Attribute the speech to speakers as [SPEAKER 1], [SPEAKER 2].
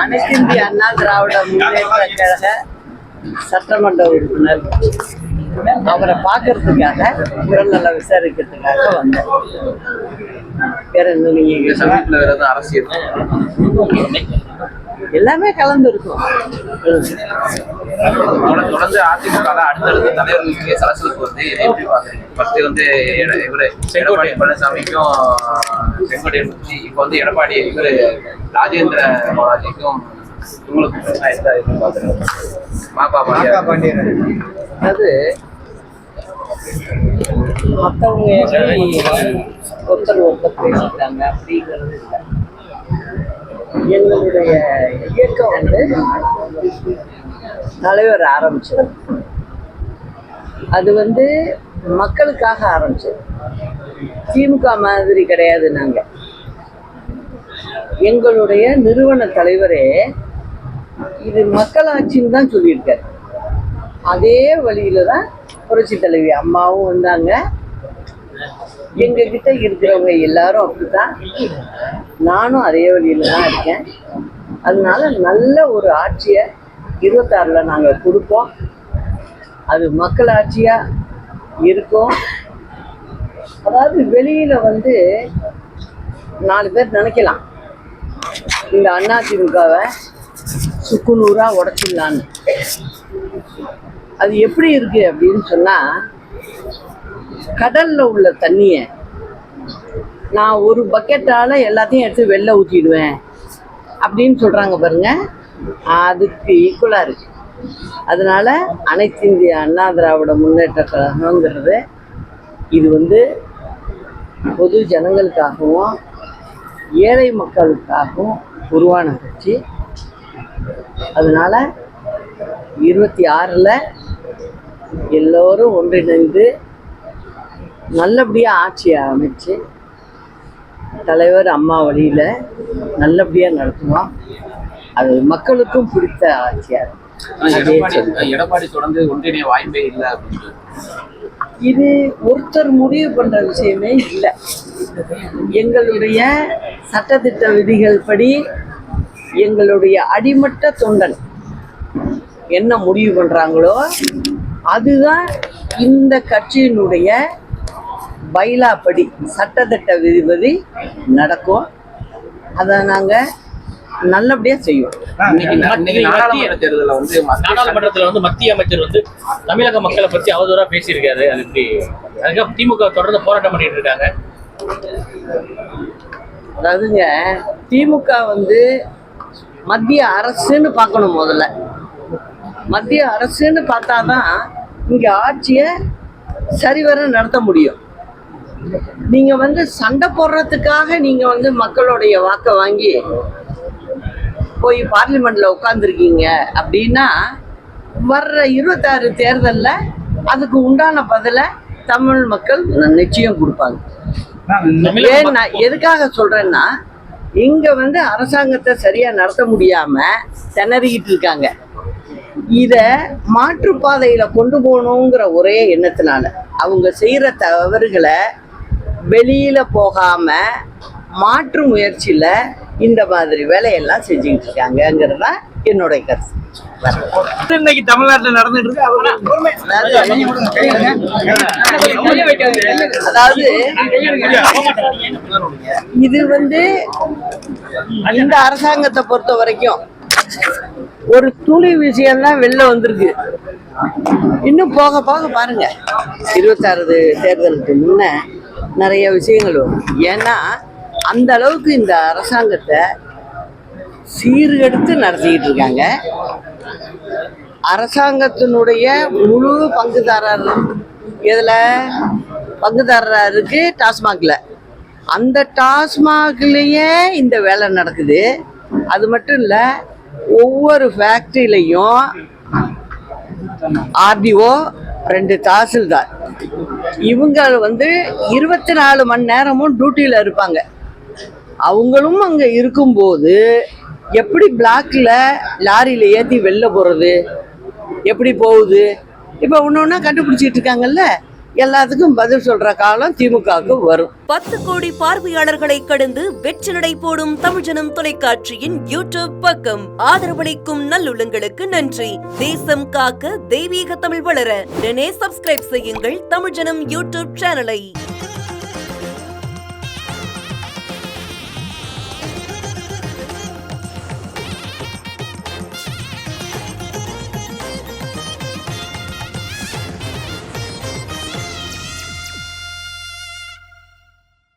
[SPEAKER 1] அனைத்திந்திய அண்ணா திராவிட முன்னேற்ற கழக சட்டமன்ற உறுப்பினர். அவரை பார்க்கறதுக்காக உடல்நல விசாரிக்கிறதுக்காக வந்தேன். வேற நீங்க
[SPEAKER 2] அரசியல்?
[SPEAKER 1] எல்லாமே கலந்து இருக்கும்
[SPEAKER 2] தொடர்ந்து தொடர்ந்து அதிமுக அடுத்தடுத்த தலைவர்களுக்கு சலசலப்பு வந்து எப்படி ஃபர்ஸ்ட் வந்து இவரு எடப்பாடி பழனிசாமிக்கும் செங்கோட்டையன் வச்சு இப்போ வந்து எடப்பாடி இவரு ராஜேந்திர பாலாஜிக்கும்
[SPEAKER 1] அது மற்றவங்க எப்படி ஒருத்தர் ஒருத்தர் பேசிட்டாங்க அப்படிங்கிறது இல்லை. எங்களுடைய இயக்கம் வந்து தலைவர் ஆரம்பிச்சது. அது வந்து மக்களுக்காக ஆரம்பிச்சது. திமுக மாதிரி கிடையாது நாங்கள் எங்களுடைய நிறுவன தலைவரே இது மக்களாட்சின்னு தான் சொல்லியிருக்காரு. அதே வழியில தான் புரட்சி தலைவி அம்மாவும் வந்தாங்க. எங்க கிட்ட இருக்கிறவங்க எல்லாரும் அப்படித்தான். நானும் அதே வழியில தான் இருக்கேன். அதனால நல்ல ஒரு ஆட்சியை இருபத்தாறுல நாங்க கொடுப்போம். அது மக்கள் ஆட்சியா இருக்கும். அதாவது வெளியில வந்து நாலு பேர் நினைக்கலாம். இந்த அதிமுகவை சுக்குநூறா உடச்சிடலான்னு. அது எப்படி இருக்கு அப்படின்னு சொன்னா கடல்ல உள்ள தண்ணிய நான் ஒரு பக்கெட்டால எல்லாத்தையும் எடுத்து வெளில ஊற்றிடுவேன் அப்படின்னு சொல்றாங்க பாருங்க. அதுக்கு ஈக்குவலா இருக்கு. அதனால அனைத்து இந்திய அண்ணா திராவிட முன்னேற்ற கழகங்கிறது இது வந்து பொது ஜனங்களுக்காகவும் ஏழை மக்களுக்காகவும் உருவான கட்சி. அதனால இருபத்தி ஆறில் எல்லோரும் ஒன்றிணைந்து நல்லபடியாக ஆட்சியை அமைச்சு தலைவர் அம்மா வழியில் நல்லபடியாக நடத்துவோம். அது மக்களுக்கும் பிடித்த அதே
[SPEAKER 2] எடப்பாடி தொடர்ந்து ஒன்றிணைய வாய்ப்பே இல்லை
[SPEAKER 1] இது ஒருத்தர் முடிவு பண்ற விஷயமே இல்லை. எங்களுடைய சட்டத்திட்ட விதிகள் படி எங்களுடைய அடிமட்ட தொண்டன் என்ன முடிவு பண்றாங்களோ அதுதான் இந்த கட்சியினுடைய பைலா படி சட்டத்திட்ட விதிபதி நடக்கும். அதை நாங்கள்
[SPEAKER 2] வந்து மத்திய
[SPEAKER 3] நாடாளுமன்றத்துல வந்து மத்திய அமைச்சர் வந்து தமிழக மக்களை பத்தி அவதூறா பேசியிருக்காரு. அது அதுக்காக திமுக தொடர்ந்து போராட்டம் பண்ணிட்டு இருக்காங்க.
[SPEAKER 1] அதாவதுங்க திமுக வந்து மத்திய அரசுன்னு பார்க்கணும் முதல்ல. மத்திய அரசுன்னு பார்த்தாதான் இங்க ஆட்சியை சரிவர நடத்த முடியும். நீங்க வந்து சண்டை போடுறதுக்காக நீங்க வந்து மக்களுடைய வாக்கை வாங்கி போய் பார்லிமெண்ட்ல உட்காந்துருக்கீங்க அப்படின்னா வர்ற இருபத்தாறு தேர்தலில் அதுக்கு உண்டான பதிலை தமிழ் மக்கள் நிச்சயம் கொடுப்பாங்க. ஏன் நான் எதுக்காக சொல்றேன்னா இங்க வந்து அரசாங்கத்தை சரியா நடத்த முடியாம திணறிக்கிட்டு இருக்காங்க. இத மாற்றுப்பாதையில கொண்டு போகணுங்கிற ஒரே எண்ணத்தினால அவங்க செய்யற தவறுகளை வெளியில போகாம மாற்று முயற்சியில இந்த மாதிரி வேலையெல்லாம் செஞ்சுக்கிட்டு இருக்காங்கங்கிறது தான் என்னுடைய கருத்து.
[SPEAKER 4] இன்னைக்கு தமிழ்நாட்டுல நடந்துட்டு இருக்கு.
[SPEAKER 1] அதாவது இது வந்து இந்த அரசாங்கத்தை பொறுத்த வரைக்கும் ஒரு துளி விஷயம்தான் வெளில வந்திருக்கு. இன்னும் போக போக பாருங்க. இருபத்தாறு தேர்தலுக்கு முன்ன நிறைய விஷயங்கள் வரும். ஏன்னா அந்த அளவுக்கு இந்த அரசாங்கத்தை சீர்கெடுத்து நடத்திக்கிட்டு இருக்காங்க. அரசாங்கத்தினுடைய முழு பங்குதாரர் இதில் பங்குதாரரா இருக்குது டாஸ்மாகில். அந்த டாஸ்மாக்லேயே இந்த வேலை நடக்குது. அது மட்டும் இல்லை ஒவ்வொரு ஃபேக்ட்ரியிலையும் ஆர்டிஓ ரெண்டு தாசில்தார். இவங்க வந்து இருபத்தி நாலு மணி நேரமும் டியூட்டியில் இருப்பாங்க. அவங்களும் அங்கே இருக்கும்போது எப்படி பிளாக்ல லாரியில் ஏற்றி வெளில போகிறது எப்படி போகுது? இப்போ ஒன்று ஒன்றா கண்டுபிடிச்சிட்டு இருக்காங்கல்ல? எல்லாத்துக்கும் பதில் சொல்ற காலம் திமுகவுக்கு வரும்.
[SPEAKER 5] பத்து கோடி பார்வையாளர்களை கடந்து வெற்றி நடை போடும் தமிழ்ஜனம் தொலைக்காட்சியின் யூடியூப் பக்கம். ஆதரவளிக்கும் நல்லுள்ளங்களுக்கு நன்றி. தேசம் காக்க தெய்வீக தமிழ் வளர. உடனே சப்ஸ்கிரைப் செய்யுங்கள் தமிழ்ஜனம் யூடியூப் சேனலை.